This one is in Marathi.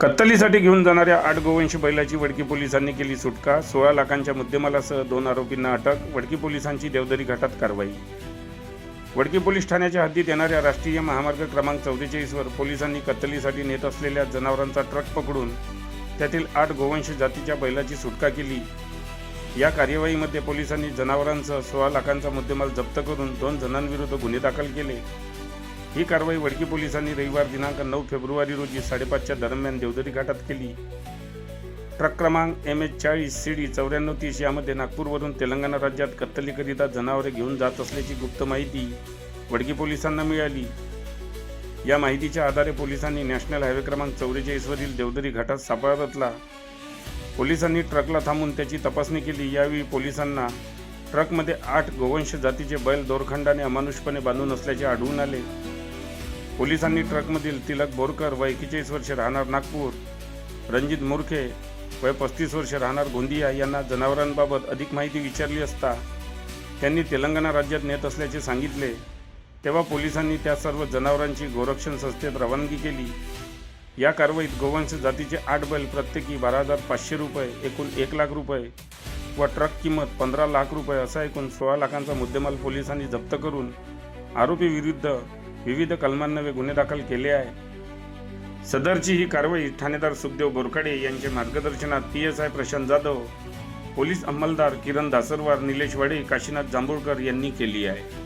कत्तलीसाठी घेऊन जाणाऱ्या आठ गोवंशी बैलाची वडकी पोलिसांनी केली सुटका. सोळा लाखांच्या मुद्देमालासह दोन आरोपींना अटक. वडकी पोलिसांची देवदरी घाटात कारवाई. वडकी पोलीस ठाण्याच्या हद्दीत येणाऱ्या राष्ट्रीय महामार्ग क्रमांक चौवेचाळीसवर पोलिसांनी कत्तलीसाठी नेत असलेल्या जनावरांचा ट्रक पकडून त्यातील आठ गोवंश जातीच्या बैलाची सुटका केली. या कार्यवाहीमध्ये पोलिसांनी जनावरांसह सोळा लाखांचा मुद्देमाल जप्त करून दोन जणांविरुद्ध गुन्हे दाखल केले. ही कारवाई वडकी पोलिसांनी रविवार दिनांक नऊ फेब्रुवारी रोजी साडेपाचच्या दरम्यान देवदरी घाटात केली. ट्रक क्रमांक एम एच चाळीस सी डी चौऱ्याण्णव तीस यामध्ये नागपूरवरून तेलंगणा राज्यात कत्तलीकरिता जनावरे घेऊन जात असल्याची गुप्त माहिती वडकी पोलिसांना मिळाली. या माहितीच्या आधारे पोलिसांनी नॅशनल हायवे क्रमांक चौवेचाळीसवरील देवदरी घाटात सापळा रचला. पोलिसांनी ट्रकला थांबून त्याची तपासणी केली. यावेळी पोलिसांना ट्रकमध्ये आठ गोवंश जातीचे बैल दोरखंडाने अमानुषपणे बांधून असल्याचे आढळून आले. पोलिसांनी ट्रकमधील तिलक बोरकर वय एकेचाळीस वर्षे राहणार नागपूर रणजित मुरखे वय पस्तीस वर्षे राहणार गोंदिया यांना जनावरांबाबत अधिक माहिती विचारली असता त्यांनी तेलंगणा राज्यात नेत असल्याचे सांगितले. तेव्हा पोलिसांनी त्या सर्व जनावरांची गोरक्षण संस्थेत रवानगी केली. या कारवाईत गोवंश जातीचे आठ बैल प्रत्येकी बारा हजार पाचशे रुपये एकूण एक लाख रुपये व ट्रक किंमत पंधरा लाख रुपये असा एकूण सोळा लाखांचा मुद्देमाल पोलिसांनी जप्त करून आरोपीविरुद्ध विविध कलमांनवे गुन्हे दाखल केले आहे. सदरची ही कारवाई ठाणेदार सुखदेव बोरखाडे यांच्या मार्गदर्शनात P S I Prashant Jadhav police अंमलदार Kiran Dasarwar Nilesh Wade Kashinath Jambhulkar यांनी केली आहे.